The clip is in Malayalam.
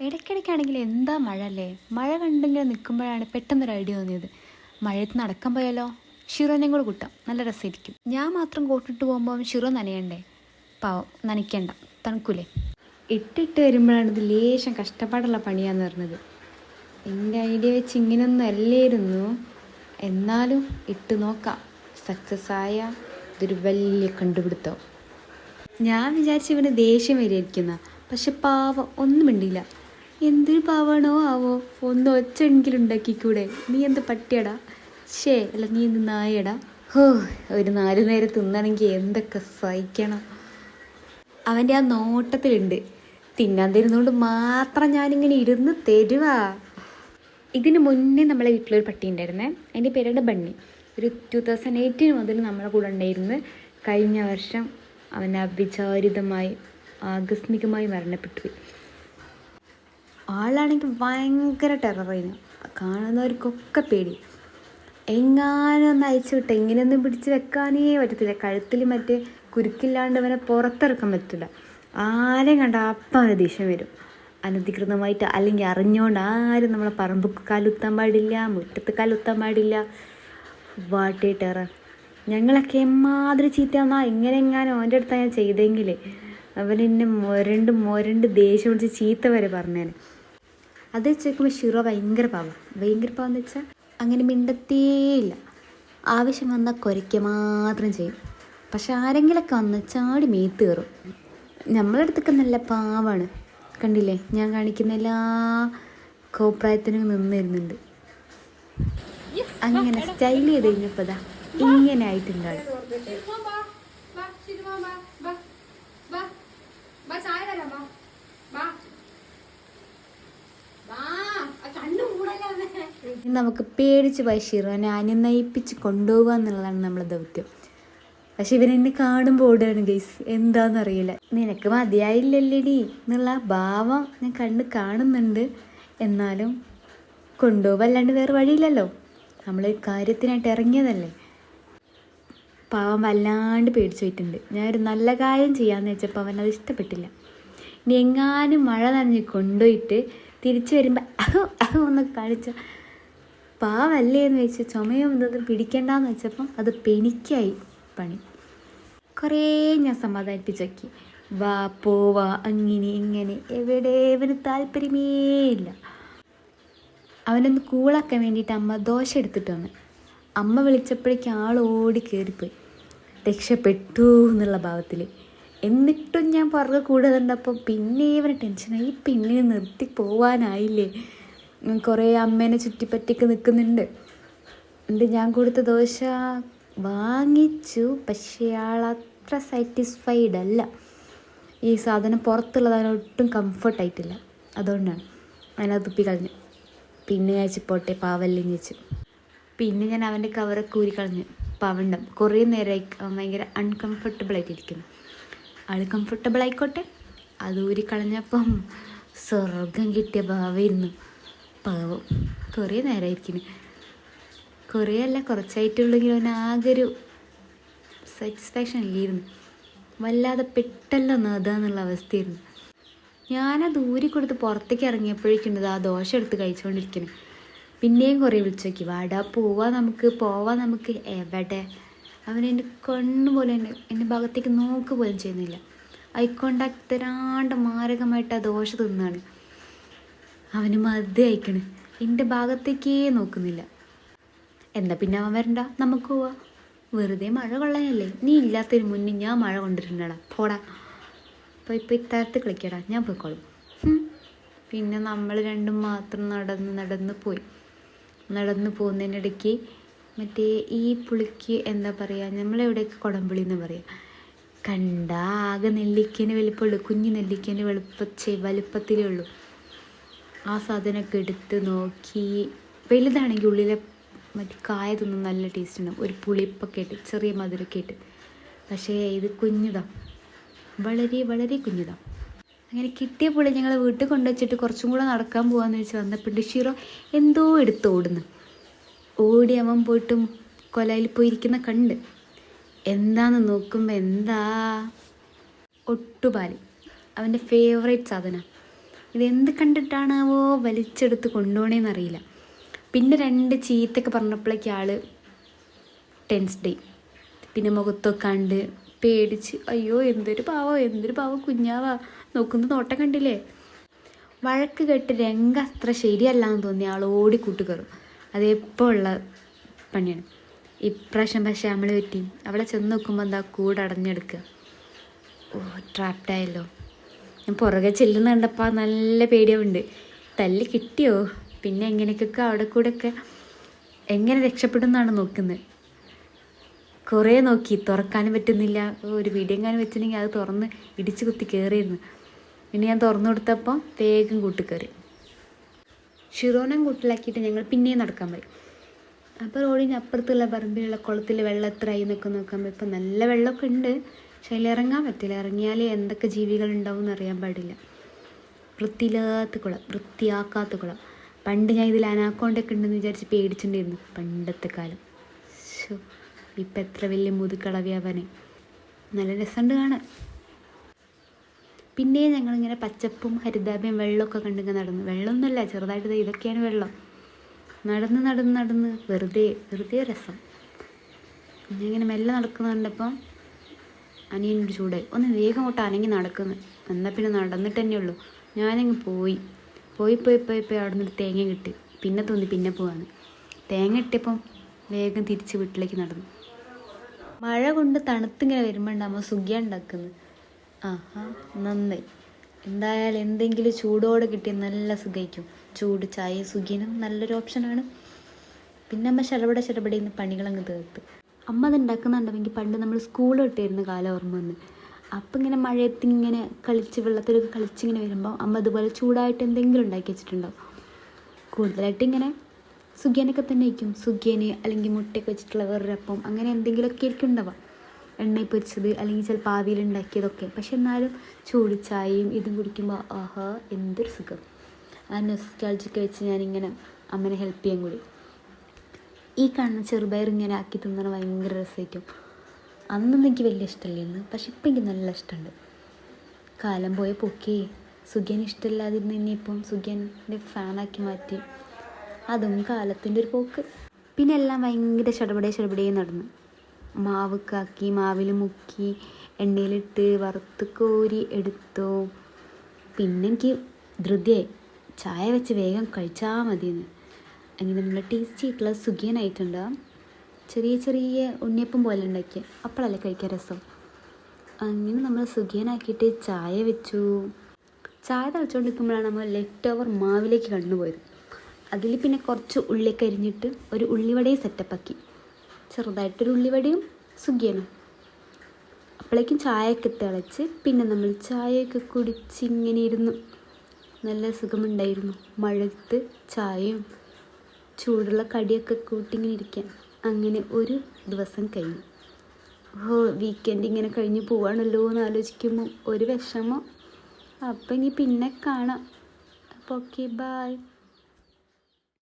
ഇടയ്ക്കിടയ്ക്കാണെങ്കിൽ എന്താ മഴ അല്ലേ? മഴ കണ്ടിങ്ങനെ നിൽക്കുമ്പോഴാണ് പെട്ടെന്നൊരു ഐഡിയ തോന്നിയത്. മഴയത്ത് നടക്കാൻ പോയാലോ? ഷിറോനെയും കൂടെ കൂട്ടാം. നല്ല രസമായിരിക്കും. ഞാൻ മാത്രം കോട്ടിട്ട് പോകുമ്പോൾ ഷിറോ നനയണ്ടേ? പാവം. നനയ്ക്കണ്ട. തണുക്കൂലേ? ഇട്ടിട്ട് വരുമ്പോഴാണ് ഇത് ലേശം കഷ്ടപ്പാടുള്ള പണിയാന്ന് പറഞ്ഞത്. എന്റെ ഐഡിയ വെച്ച് ഇങ്ങനെയൊന്നും അല്ലായിരുന്നു. എന്നാലും ഇട്ട് നോക്കാം. സക്സസ് ആയ ഇതൊരു വലിയ കണ്ടുപിടുത്തം. ഞാൻ വിചാരിച്ചു ഇവന് ദേഷ്യം വരിയിരിക്കുന്ന പക്ഷെ പാവം ഒന്നും മിണ്ടില്ല എന്തൊരു പാവാണോ ആവോ? ഒന്ന് ഒച്ചെങ്കിലും ഉണ്ടാക്കിക്കൂടെ? നീ എന്ത് പട്ടിയടാ? ഷേ അല്ല നീ എന്ത് നായടാ? ഹോ ഒരു നാല് നേരം തിന്നണമെങ്കിൽ എന്തൊക്കെ സഹിക്കണം. അവന്റെ ആ നോട്ടത്തിലുണ്ട്. തിന്നാൻ തരുന്നതുകൊണ്ട് മാത്രം ഞാനിങ്ങനെ ഇരുന്ന് തരുവാ. ഇതിന് മുന്നേ നമ്മളെ വീട്ടിലൊരു പട്ടി ഉണ്ടായിരുന്നേ. അതിന്റെ പേരാണ് ബണ്ണി. ഒരു ടു തൗസൻഡ് എയ്റ്റീൻ മുതൽ നമ്മളെ കൂടെ ഉണ്ടായിരുന്നു. കഴിഞ്ഞ വർഷം അവൻ അവിചാരിതമായി ആകസ്മികമായി മരണപ്പെട്ടുപോയി ആളാണെങ്കിൽ ഭയങ്കര ടെററായിരുന്നു കാണുന്നവർക്കൊക്കെ പേടി. എങ്ങാനും ഒന്ന് അയച്ചു വിട്ട് എങ്ങനെയൊന്നും പിടിച്ച് വെക്കാനേ പറ്റത്തില്ല. കഴുത്തിൽ മറ്റേ കുരുക്കില്ലാണ്ട് അവനെ പുറത്തിറക്കാൻ പറ്റില്ല ആരെയും കണ്ട അപ്പം അവന് ദേഷ്യം വരും. അനധികൃതമായിട്ട് അല്ലെങ്കിൽ അറിഞ്ഞുകൊണ്ട് ആരും നമ്മളെ പറമ്പുക്ക് കാലുത്താൻ പാടില്ല മുറ്റത്ത് കാലുത്താൻ പാടില്ല. വാട്ടേ ടെറർ ഞങ്ങളൊക്കെ എമ്മാതിരി ചീറ്റാന്നാ എങ്ങനെ എങ്ങാനും അവന്റെ അടുത്താണ് ഞാൻ ചെയ്തെങ്കിൽ അവൻ എന്നെ മുരണ്ട് മുരണ്ട് ദേഷ്യം പിടിച്ച് ചീത്ത വരെ പറഞ്ഞേനെ. അത് വെച്ച് നോക്കുമ്പോൾ ഷിറോ ഭയങ്കര പാവ. ഭയങ്കര പാവെന്ന് വെച്ചാൽ അങ്ങനെ മിണ്ടത്തേയില്ല. ആവശ്യം വന്നാൽ കുരയ്ക്കുക മാത്രം ചെയ്യും. പക്ഷെ ആരെങ്കിലൊക്കെ വന്ന് ചാടി മേത്ത് കയറും. നമ്മളെ അടുത്തൊക്കെ നല്ല പാവാണ്. കണ്ടില്ലേ? ഞാൻ കാണിക്കുന്ന എല്ലാ കോപ്രായത്തിനും നിന്നിരുന്നുണ്ട് അങ്ങനെ സ്റ്റൈൽ ചെയ്ത് കഴിഞ്ഞപ്പോൾ ഇതാ ഇങ്ങനെ ആയിട്ടുണ്ടാവും ഇനി നമുക്ക് പേടിച്ച് ബഷീറിനെ ഷിറോനെ അനുനയിപ്പിച്ച് കൊണ്ടുപോകുക എന്നുള്ളതാണ് നമ്മുടെ ദൗത്യം. പക്ഷെ ഇവനെന്നെ കാണുമ്പോൾ ഓടുകയാണ് ഗൈസ് എന്താണെന്നറിയില്ല നിനക്ക് മതിയായില്ലല്ലേടി എന്നുള്ള ഭാവം ഞാൻ കണ്ട് കാണുന്നുണ്ട്. എന്നാലും കൊണ്ടുപോകല്ലാണ്ട് വേറെ വഴിയില്ലല്ലോ. നമ്മൾ കാര്യത്തിനായിട്ട് ഇറങ്ങിയതല്ലേ. പാവം വല്ലാണ്ട് പേടിച്ചു പോയിട്ടുണ്ട്. ഞാനൊരു നല്ല കാര്യം ചെയ്യാമെന്ന് വെച്ചപ്പോൾ അവൻ അത് ഇഷ്ടപ്പെട്ടില്ല. ഇനി എങ്ങാനും മഴ നനഞ്ഞ് കൊണ്ടുപോയിട്ട് തിരിച്ചു വരുമ്പോൾ അഹോ അഹോ എന്നൊക്കെ കാണിച്ച പാവല്ലേ എന്ന് വെച്ച് ചുമയും ഇതൊന്നും പിടിക്കണ്ടെന്ന് വെച്ചപ്പം അത് പെനിക്കായി പണി. കുറേ ഞാൻ സമാധാനിപ്പിച്ച് നോക്കി വാ പോവാ അങ്ങനെ ഇങ്ങനെ എവിടെ ഇവന് താല്പര്യമേ ഇല്ല. അവനൊന്ന് കൂളാക്കാൻ വേണ്ടിയിട്ട് അമ്മ ദോശ എടുത്തിട്ട് വന്നു. അമ്മ വിളിച്ചപ്പോഴേക്കും ആൾ ഓടി കയറിപ്പോയി രക്ഷപ്പെട്ടു എന്നുള്ള ഭാവത്തിൽ എന്നിട്ടും ഞാൻ പുറകെ കൂടെ കണ്ടപ്പോൾ പിന്നെ ഇവന് ടെൻഷനായി പിന്നെ നിർത്തി പോവാനായില്ലേ. കുറേ അമ്മേനെ ചുറ്റിപ്പറ്റിക്ക് നിൽക്കുന്നുണ്ട് എന്നിട്ട് ഞാൻ കൊടുത്ത ദോശ വാങ്ങിച്ചു പക്ഷേ ആൾ അത്ര സാറ്റിസ്ഫൈഡ് അല്ല. ഈ സാധനം പുറത്തുള്ളത് അതിനൊട്ടും കംഫർട്ടായിട്ടില്ല അതുകൊണ്ടാണ് അതിനകത്ത് തുപ്പി കളഞ്ഞു. പിന്നെ ഞാൻ പോട്ടെ പാവല്ലേന്ന് വെച്ചു പിന്നെ ഞാൻ അവന്റെ കവറൊക്കെ കളഞ്ഞു. പവണ്ടം കുറേ നേരമായി ഭയങ്കര അൺകംഫർട്ടബിൾ ആയിട്ടിരിക്കുന്നു. ആൾ കംഫർട്ടബിൾ ആയിക്കോട്ടെ. അത് ഊരി കളഞ്ഞപ്പം സ്വർഗം കിട്ടിയ ഭാവമായിരുന്നു. പാവം. കുറേ നേരമായിരിക്കുന്നു കുറേ അല്ല കുറച്ചായിട്ടുള്ളെങ്കിലും അവന് ആകെ ഒരു സാറ്റിസ്ഫാക്ഷൻ ഇല്ലായിരുന്നു. വല്ലാതെ പെട്ടല്ലോ നാദാന്നുള്ള അവസ്ഥയായിരുന്നു. ഞാനത് ഊരി കൊടുത്ത് പുറത്തേക്ക് ഇറങ്ങിയപ്പോഴേക്കുണ്ട് ആ ദോശ എടുത്ത് കഴിച്ചുകൊണ്ടിരിക്കുന്നു പിന്നെയും കുറേ വിളിച്ചു നോക്കി വാടാ പോവാ നമുക്ക് പോവാ നമുക്ക് എവിടെ? അവൻ എന്റെ കണ്ണു പോലെ എന്റെ എന്റെ ഭാഗത്തേക്ക് നോക്ക് പോലും ചെയ്യുന്നില്ല. ഐ കോണ്ടാക്ട് തരാണ്ട് മാരകമായിട്ട് ആ ദോശ തിന്നാണ്. അവന് മതി അയക്കണ്. എന്റെ ഭാഗത്തേക്കേ നോക്കുന്നില്ല. എന്താ പിന്നെ അവൻ വരണ്ട? നമുക്ക് പോവാ. വെറുതെ മഴ കൊള്ളാനല്ലേ? നീ ഇല്ലാത്തതിന് മുന്നേ ഞാൻ മഴ കൊണ്ടിട്ടുണ്ടടാ പോടാ. പോയി ഇപ്പോൾ ഇത്തരത്തിൽ കളിക്കടാ. ഞാൻ പോയിക്കോളും. പിന്നെ നമ്മൾ രണ്ടും മാത്രം നടന്ന് നടന്ന് പോയി. നടന്ന് പോകുന്നതിനിടയ്ക്ക് മറ്റേ ഈ പുളിക്ക് എന്താ പറയുക നമ്മളെവിടെയൊക്കെ കുടംപുളി എന്ന് പറയുക കണ്ട ആകെ നെല്ലിക്കേന്റെ വലിപ്പമുള്ളൂ. കുഞ്ഞു നെല്ലിക്കേന്റെ ചെ വലുപ്പത്തിലേ ഉള്ളൂ. ആ സാധനമൊക്കെ എടുത്ത് നോക്കി. വലുതാണെങ്കിൽ ഉള്ളിലെ മറ്റേ കായ തിന്നും നല്ല ടേസ്റ്റ് ഉണ്ടാവും. ഒരു പുളിപ്പൊക്കെ ഇട്ട് ചെറിയ മധുരമൊക്കെ ഇട്ട്. പക്ഷേ ഇത് കുഞ്ഞുതാ. വളരെ വളരെ കുഞ്ഞുതാ. അങ്ങനെ കിട്ടിയ പുളി ഞങ്ങൾ വീട്ടിൽ കൊണ്ടുവച്ചിട്ട് കുറച്ചും കൂടെ നടക്കാൻ പോകാമെന്ന് വെച്ച് വന്നപ്പോൾ ഷിറോ എന്തോ എടുത്ത് ഓടുന്നു. ഓടി അവൻ പോയിട്ടും കൊലയിൽ പോയിരിക്കുന്ന കണ്ട്. എന്താന്ന് നോക്കുമ്പോൾ എന്താ? ഒട്ടുപാൽ. അവന്റെ ഫേവറേറ്റ് സാധനം. ഇതെന്ത് കണ്ടിട്ടാണാവോ വലിച്ചെടുത്ത് കൊണ്ടുപോകണേന്നറിയില്ല പിന്നെ രണ്ട് ചീത്തൊക്കെ പറഞ്ഞപ്പോഴേക്കും ആൾ ടെൻസ്ഡേ പിന്നെ മുഖത്തൊക്കെ കണ്ട് പേടിച്ച് അയ്യോ എന്തൊരു പാവോ എന്തൊരു പാവോ കുഞ്ഞാവാ. നോക്കുന്ന നോട്ടം കണ്ടില്ലേ? വഴക്ക് കെട്ട് രംഗ അത്ര ശരിയല്ല എന്ന് തോന്നി ആൾ ഓടി കൂട്ടുകയറും അത് എപ്പോൾ ഉള്ള പണിയാണ്. ഇപ്രാവശ്യം പക്ഷേ നമ്മൾ പറ്റി. അവളെ ചെന്ന് നോക്കുമ്പോൾ എന്താ കൂടെ അടഞ്ഞെടുക്കുക ഓ ട്രാപ്ഡായല്ലോ ഞാൻ പുറകെ ചെല്ലുന്ന കണ്ടപ്പോൾ നല്ല പേടിയുണ്ട്. തല്ല് കിട്ടിയോ? പിന്നെ എങ്ങനെയൊക്കെ അവിടെ കൂടെ ഒക്കെ എങ്ങനെ രക്ഷപ്പെടുന്നാണ് നോക്കുന്നത്? കുറേ നോക്കി. തുറക്കാനും പറ്റുന്നില്ല. ഒരു വീഡിയോ എങ്ങാനും വെച്ചിട്ടുണ്ടെങ്കിൽ അത് തുറന്ന് ഇടിച്ച് കുത്തി കയറിയിരുന്നു പിന്നെ ഞാൻ തുറന്നു കൊടുത്തപ്പോൾ വേഗം കൂട്ടി കയറി ഷിറോനം കൂട്ടിലാക്കിയിട്ട് ഞങ്ങൾ പിന്നെയും നടക്കാൻ പോയി. അപ്പോൾ റോഡിന് അപ്പുറത്തുള്ള പറമ്പിലുള്ള കുളത്തിൽ വെള്ളം എത്രയായി എന്നൊക്കെ നോക്കുമ്പോൾ ഇപ്പം നല്ല വെള്ളമൊക്കെ ഉണ്ട്. പക്ഷെ അതിൽ ഇറങ്ങാൻ പറ്റില്ല. ഇറങ്ങിയാൽ എന്തൊക്കെ ജീവികൾ ഉണ്ടാവും എന്ന് അറിയാൻ പാടില്ല. വൃത്തിയില്ലാത്ത കുളം വൃത്തിയാക്കാത്ത കുളം. പണ്ട് ഞാൻ ഇതിൽ അനാക്കോണ്ടൊക്കെ ഉണ്ടെന്ന് വിചാരിച്ച് പേടിച്ചിട്ടുണ്ടായിരുന്നു. പണ്ടത്തെ കാലം. ശോ ഇപ്പം എത്ര വലിയ മുതുക്കളവ്യാപനെ നല്ല രസമുണ്ട് കാണാൻ. പിന്നെ ഞങ്ങളിങ്ങനെ പച്ചപ്പും ഹരിതാഭയും വെള്ളമൊക്കെ കണ്ടിങ്ങനെ നടന്നു. വെള്ളമൊന്നുമല്ല ചെറുതായിട്ട് ഇതൊക്കെയാണ് വെള്ളം. നടന്ന് നടന്ന് നടന്ന് വെറുതെ വെറുതെ രസം. ഇങ്ങനെ മെല്ലെ നടക്കുന്ന കണ്ടപ്പം അനിയനൊരു ചൂടായി ഒന്ന് വേഗം അങ്ങോട്ട് അനങ്ങി നടക്കുന്നു എന്നാൽ പിന്നെ നടന്നിട്ട് തന്നെയുള്ളൂ ഞാനങ്ങ് പോയി. പോയി പോയി പോയി പോയി അവിടെ നിന്ന് തേങ്ങ കിട്ടി. പിന്നെ തോന്നി പിന്നെ പോവാന്ന്. തേങ്ങ കിട്ടിയപ്പം വേഗം തിരിച്ച് വീട്ടിലേക്ക് നടന്നു. മഴ കൊണ്ട് തണുത്തിങ്ങനെ വരുമ്പോൾ ഉണ്ടാകുമ്പോൾ സുഖിയ ഉണ്ടാക്കുന്നത് ആഹാ നന്നായി. എന്തായാലും എന്തെങ്കിലും ചൂടോടെ കിട്ടി നല്ല സുഖിക്കും ചൂട് ചായ സുഖിയനും നല്ലൊരു ഓപ്ഷനാണ്. പിന്നെ അമ്മ ശരപട ശരപടയിൽ പണികളങ്ങ് തീർത്ത്. അമ്മ അത് ഉണ്ടാക്കുന്നുണ്ടെങ്കിൽ പണ്ട് നമ്മൾ സ്കൂൾ ഇട്ടിരുന്ന കാലം ഓർമ്മ വന്ന്. അപ്പം ഇങ്ങനെ മഴയത്ത് ഇങ്ങനെ കളിച്ച് വെള്ളത്തിലൊക്കെ കളിച്ചിങ്ങനെ വരുമ്പോൾ അമ്മ ഇതുപോലെ ചൂടായിട്ട് എന്തെങ്കിലും ഉണ്ടാക്കി വെച്ചിട്ടുണ്ടാവും കൂടുതലായിട്ട് ഇങ്ങനെ സുഖിയനൊക്കെ തന്നെ ആയിരിക്കും. സുഖിയന് അല്ലെങ്കിൽ മുട്ടയൊക്കെ വെച്ചിട്ടുള്ള വേറൊരു അപ്പം അങ്ങനെ എന്തെങ്കിലുമൊക്കെ ആയിരിക്കും ഉണ്ടാവുക. എണ്ണയിൽ പൊരിച്ചത് അല്ലെങ്കിൽ ചിലപ്പോൾ ആവിയിൽ ഉണ്ടാക്കിയതൊക്കെ. പക്ഷെ എന്നാലും ചൂട് ചായയും ഇതും കുടിക്കുമ്പോൾ ആഹാ എന്തൊരു സുഖം. ആ നൊസ്റ്റാൾജിക്ക് വെച്ച് ഞാനിങ്ങനെ അമ്മനെ ഹെൽപ്പ് ചെയ്യാൻ കൂടി. ഈ കാണുന്ന ചെറുപയർ ഇങ്ങനെ ആക്കി തിന്നണ ഭയങ്കര രസമായിരിക്കും അന്നൊന്നും എനിക്ക് വലിയ ഇഷ്ടമല്ലായിരുന്നു. പക്ഷെ ഇപ്പം എനിക്ക് നല്ല ഇഷ്ടമുണ്ട്. കാലം പോയ പൊക്കേ സുഖ്യൻ ഇഷ്ടമില്ലാതിരുന്ന് ഇനിയിപ്പം സുഖ്യന്റെ ഫാനാക്കി മാറ്റി. അതും കാലത്തിന്റെ ഒരു പോക്ക്. പിന്നെ എല്ലാം ഭയങ്കര ചടപടേ ചടപടേ നടന്നു. മാവ് കാക്കി മാവിൽ മുക്കി എണ്ണയിലിട്ട് വറുത്ത് കോരി എടുത്തു. പിന്നെ എനിക്ക് ധൃതിയായി. ചായ വെച്ച് വേഗം കഴിച്ചാൽ മതിയെന്ന്. അങ്ങനെ നല്ല ടേസ്റ്റി ആയിട്ടുള്ള സുഖിയനായിട്ടുണ്ട് ചെറിയ ചെറിയ ഉണ്ണിയപ്പം പോലെ ഉണ്ടാക്കി. അപ്പോഴല്ലേ കഴിക്കാൻ രസം. അങ്ങനെ നമ്മൾ സുഖിയനാക്കിയിട്ട് ചായ വെച്ചു. ചായ തിളച്ചുകൊണ്ടിരിക്കുമ്പോഴാണ് നമ്മൾ ലെഫ്റ്റ് ഓവർ മാവിലേക്ക് കണ്ടുപോയത് അതിൽ പിന്നെ കുറച്ച് ഉള്ളി കരിഞ്ഞിട്ട് ഒരു ഉള്ളിവടയും സെറ്റപ്പാക്കി ചെറുതായിട്ടൊരു ഉള്ളിവടയും സുഖിയനും. അപ്പോഴേക്കും ചായയൊക്കെ തിളച്ച് പിന്നെ നമ്മൾ ചായയൊക്കെ കുടിച്ച് ഇങ്ങനെ ഇരുന്നു. നല്ല സുഖമുണ്ടായിരുന്നു. മഴത്ത് ചായയും ചൂടുള്ള കടിയൊക്കെ കൂട്ടിങ്ങനെ ഇരിക്കാൻ അങ്ങനെ ഒരു ദിവസം കഴിഞ്ഞു. ഓ വീക്കെൻഡ് ഇങ്ങനെ കഴിഞ്ഞ് പോവാണല്ലോ എന്ന് ആലോചിക്കുമ്പോൾ ഒരു വിഷമം. അപ്പം ഇനി പിന്നെ കാണാം. അപ്പോൾ ഓക്കെ ബായ്